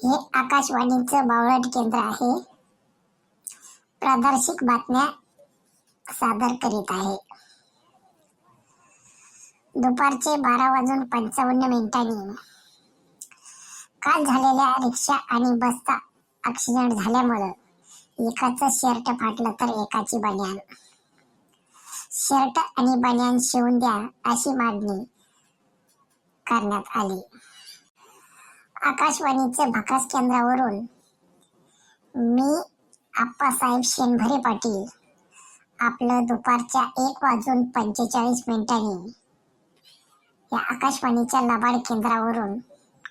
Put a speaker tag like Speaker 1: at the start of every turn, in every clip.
Speaker 1: हे आकाशवाणीचं बावळट केंद्र आहे. प्रादर्शिक बातम्या सादर करीत आहे. दुपारचे बारा वाजून पंचावन्न मिनिटांनी. काल झालेल्या रिक्षा आणि बसचा ऍक्सिडेंट झाल्यामुळं एकाचं शर्ट फाटलं तर एकाची बनियान. शर्ट आणि बनियान शिवून द्या अशी मागणी करण्यात आली. आकाशवाणीचे भकास केंद्रावरून मी आप्पासाहेब शेनभरे पाटील आपलं दुपारच्या एक वाजून पंचेचाळीस मिनिटांनी या आकाशवाणीच्या लबाड केंद्रावरून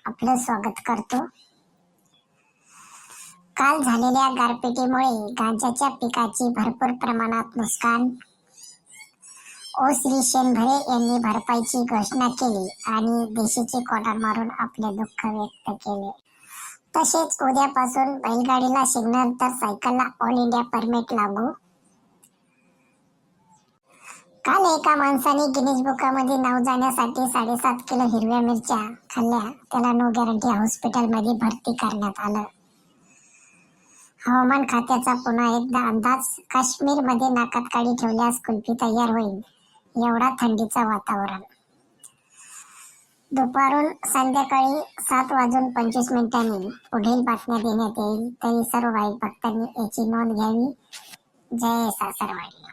Speaker 1: आपलं स्वागत करतो. काल झालेल्या गारपिटीमुळे गांजाच्या पिकाची भरपूर प्रमाणात नुकसान ओ श्री शेनभरे यांनी भरपाईची घोषणा केली आणि देशीची कोटार मारून आपले दुःख व्यक्त केले. तसेच उद्यापासून बैलगाडीला सिग्नल तर सायकलला ऑल इंडिया परमिट लागू. काल एका माणसाने गिनीज बुकामध्ये नाव जाण्यासाठी साडेसात किलो हिरव्या मिरच्या खाल्ल्या. त्याला नो गॅरंटी हॉस्पिटलमध्ये भरती करण्यात आलं. हवामान खात्याचा पुन्हा एकदा अंदाज. काश्मीरमध्ये नाकात काडी ठेवल्यास कुल्फी तयार होईल. एवढा थंडीचं वातावरण. दुपारून संध्याकाळी सात वाजून पंचवीस मिनिटांनी पुढील बातम्या देण्यात येईल. तरी सर्व वाईट भक्तांनी याची नोंद घ्यावी. जय सासरवाडी.